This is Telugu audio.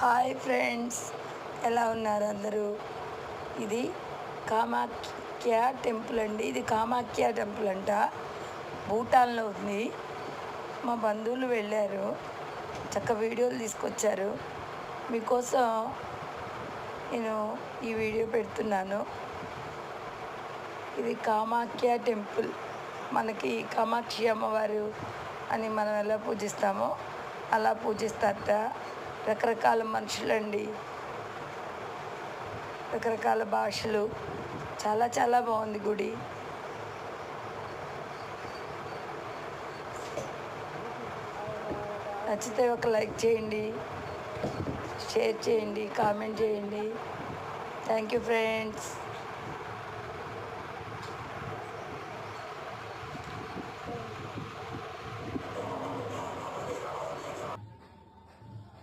Hi friends. ఎలా ఉన్నారు అందరూ? ఇది కామాఖ్య టెంపుల్ అండి. ఇది కామాఖ్య టెంపుల్ అంట. భూటాన్లో ఉంది. మా బంధువులు వెళ్ళారు. చక్క వీడియోలు తీసుకొచ్చారు. మీకోసం నేను ఈ వీడియో పెడుతున్నాను. ఇది కామాఖ్య టెంపుల్. మనకి కామాక్షి అమ్మవారు అని మనం ఎలా పూజిస్తామో అలా పూజిస్తారట. రకరకాల మనుషులండి. రకరకాల భాషలు. చాలా చాలా బాగుంది గుడి. నచ్చితే ఒక లైక్ చేయండి. షేర్ చేయండి. కామెంట్ చేయండి. Thank you friends.